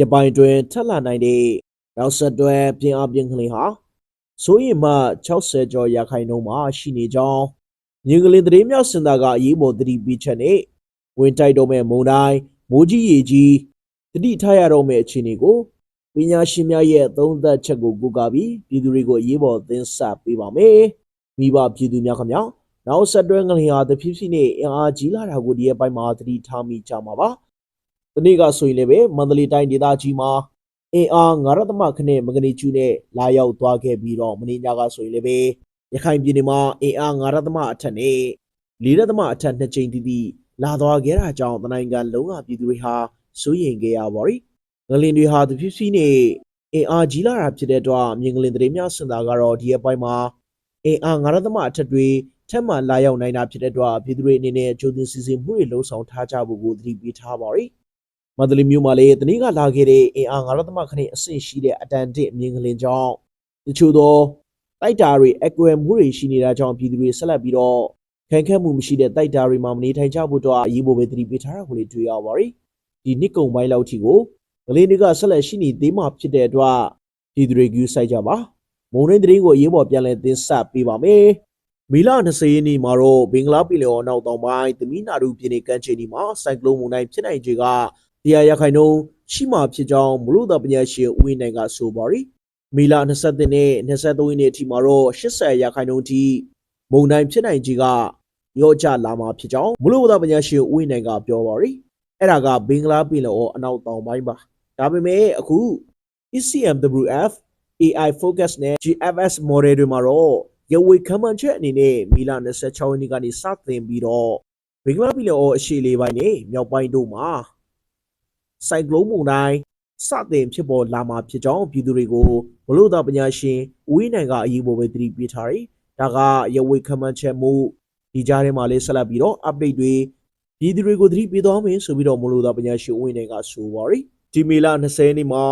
ရပိုင်းတွင်ထက်လာနိုင်တဲ့နောက်ဆက်တွဲပြင်းအားပြင်းကလေးဟာဆိုရင်မှ60ကျော်ရာခိုင်နှုန်းမှာရှိနေကြောင်းမြင်းကလေးသတင်းမြောက်စင်တာကအရေးပေါ်သတိပေးချက်နဲ့ဝင်တိုက်တော့မဲ့မုံတိုင်းမိုးကြီးရေကြီးသတိထားရတော့မဲ့အခြေအနေကိုပညာရှင်များရဲ့သုံးသပ်ချက်ကိုကူကာပြီးပြည်သူတွေကိုအရေးပေါ်သင်ဆက်ပေးပါမယ်မိဘပြည်သူများခင်ဗျာနောက်ဆက်တွဲငလျင်ဟာတဖြည်းဖြည်းနဲ့အင်အားကြီးလာတာကိုဒီရဲ့ပိုင်းမှာသတိထားမိကြမှာပါ ဒီနေ့ကဆိုရင်လည်းပဲမန္တလေးတိုင်းဒေသကြီးမှာအင်အား9ရသမခနဲ့မဂနီကျူနဲ့လာရောက်သွားခဲ့ပြီးတော့မင်းညကဆိုရင်လည်းပဲရခိုင်ပြည်နယ်မှာအင်အား9ရသမအထက်နဲ့4ရသမအထက်နှစ်ကြိမ်တည်တည်လာသွားခဲ့တာကြောင့်တနိုင်ငံလုံးကပြည်သူတွေဟာစိုးရိမ်ခဲ့ရပါရီငလင်တွေဟာတဖြည်းဖြည်းနဲ့အင်အားကြီးလာတာဖြစ်တဲ့အတွက်မြင်ကလင်သတင်းများစင်တာကတော့ဒီအပိုင်းမှာအင်အား9ရသမအထက်တွေထက်မှလာရောက်နိုင်တာဖြစ်တဲ့အတွက်ပြည်သူတွေအနေနဲ့ကြိုတင်စီစဉ်မှုတွေလှုံ့ဆော်ထားကြဖို့ကိုသတိပေးထားပါရီ မန္တလေးမြို့မှာလည်းတနင်္ဂနွေလာခဲ့တဲ့အင်အား9ရသမခနဲ့အဆင့်ရှိတဲ့အတန်တစ်အမြင့်ကလင်ကြောင့်တချို့သောတိုက်တာတွေအကွယ်မှုတွေရှိနေတာကြောင့်ပြည်သူတွေဆက်လက်ပြီးတော့ခံခက်မှုမရှိတဲ့တိုက်တာတွေမှာမနေထိုင်ကြဖို့တော့အရေးပေါ်ပဲသတိပေးထားတာကိုလည်းတွေ့ရပါရီဒီနှစ်ကုံပိုင်းလောက်ထိကိုကလေးတွေကဆက်လက်ရှိနေသေးမှဖြစ်တဲ့အတွက်ပြည်သူတွေကူးဆိုင်ကြပါမုံရင်းသတင်းကိုအရေးပေါ်ပြန်လည်သင်ဆက်ပေးပါမယ်မီလာ20ရက်နေ့မှာတော့ဘင်္ဂလားပြည်နယ်အနောက်တောင်ပိုင်းသမီးနာဒူပြည်နယ်ကမ်းခြေဒီမှာစိုက်ကလုန်းမုန်တိုင်းဖြစ်နိုင်ခြေက တရားရခိုင်နှုန်းရှိမှဖြစ်ကြောင်းမလို့သာပညာရှင်ဦးဝင်းနိုင်ကဆိုပါရီမီလာ23နဲ့23ရက်နေ့အထိမှာတော့80ရာခိုင်နှုန်းအထိမုံတိုင်းဖြစ်နိုင်ကြီးကရော့ကျလာမှာဖြစ်ကြောင်းမလို့သာပညာရှင်ဦးဝင်းနိုင်ကပြောပါရီအဲ့ဒါကဘင်္ဂလားပြည်လောအနောက်တောင်ပိုင်းပါဒါပေမဲ့အခု ECMWF AI focus နဲ့ GFS model တွေမှာတော့ရဝေခံမှန်ချက်အနေနဲ့မီလာ26ရက်နေ့ကနေစတင်ပြီးတော့ဘင်္ဂလားပြည်လောအရှေ့လေးပိုင်းနဲ့မြောက်ပိုင်းတို့မှာ စိုက်ကလုန်းမုန်တိုင်းစတင်ဖြစ်ပေါ်လာမှာဖြစ်ကြောင်းပြည်သူတွေကိုဘလို့သာပညာရှင်ဦးဝင်းနိုင်ကအရေးပေါ်ပဲသတိပေးထားတယ်။ဒါကရဝေခမန်းချက်မှုဒီကြားထဲမှာလေးဆက်လက်ပြီးတော့ update တွေပြည်သူတွေကိုသတိပေးသွားမယ်ဆိုပြီးတော့မလို့သာပညာရှင်ဦးဝင်းနိုင်ကဆိုပါရီဒီမေလ20နှစ်မှာ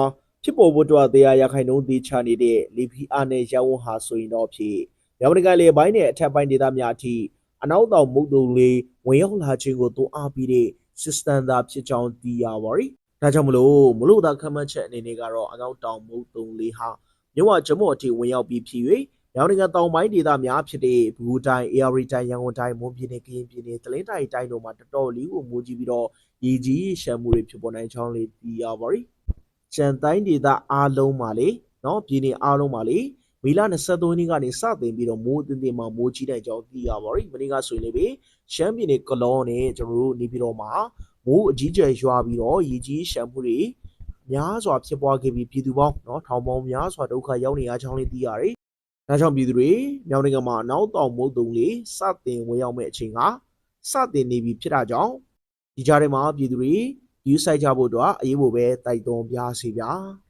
ဖြစ်ပေါ်ဖို့အတွက်တရားရခိုင်နှုန်းတည်ချနေတဲ့လီဖီအာနဲ့ရောင်းဝဟာဆိုရင်တော့ဖြစ်မြန်မာနိုင်ငံလေပိုင်းနဲ့အထက်ပိုင်းဒေသများအထိအနောက်တောင်မုတ်တုံလေးဝင်ရောက်လာခြင်းကိုတွန်းအားပေးတဲ့ system သာဖြစ်ကြောင်းသိရပါရီ ဒါကြောင့်မလို့မလို့သာခမတ်ချက်အနေနဲ့ကတော့အနောက်တောင်မုတ်တုံလေးဟာမြဝကျမော့အထိဝင်ရောက်ပြီးဖြစ်၍ရောင်နိုင်ငံတောင်ပိုင်းဒေသများဖြစ်တဲ့ဘူတိုင်း AR တိုင်းရန်ကုန်တိုင်းမွန်ပြည်နယ်ကရင်ပြည်နယ်တလင်းတိုင်းတိုင်းတို့မှာတော်တော်လေးကိုမိုးကြီးပြီးတော့ရေကြီးရှမ်းမှုတွေဖြစ်ပေါ်နိုင်ကြောင်းလေးသိရပါရီ။ကျန်တိုင်းဒေသအားလုံးမှာလေနော်ပြည်နယ်အားလုံးမှာလေမီလာ23ရက်ကနေစတင်ပြီးတော့မိုးအတင်းတင်းမှာမိုးကြီးနိုင်ကြောင်းသိရပါရီ။မနေ့ကဆိုရင်လေရှမ်းပြည်နယ်ကလောနဲ့ကျွန်တော်တို့နေပြည်တော်မှာ မိုးအကြီးကျယ်ရွာပြီးတော့ရေကြီးရှမ်းမှုတွေများစွာဖြစ်ပွားခဲ့ပြီးပြည်သူပေါင်းเนาะထောင်ပေါင်းများစွာဒုက္ခရောက်နေရကြောင်းလေးသိရတယ်။ဒါကြောင့်ပြည်သူတွေမြောင်နိုင်ငံမှာနောက်တောင်မုတ်တုံလေးစတင်ဝင်ရောက်မဲ့အချိန်ကစတင်နေပြီဖြစ်တာကြောင့်ဒီကြားထဲမှာပြည်သူတွေယူဆိုင်ကြဖို့အတွက်အရေးပေါ်ပဲတိုက်တွန်းပြစီဗျာ။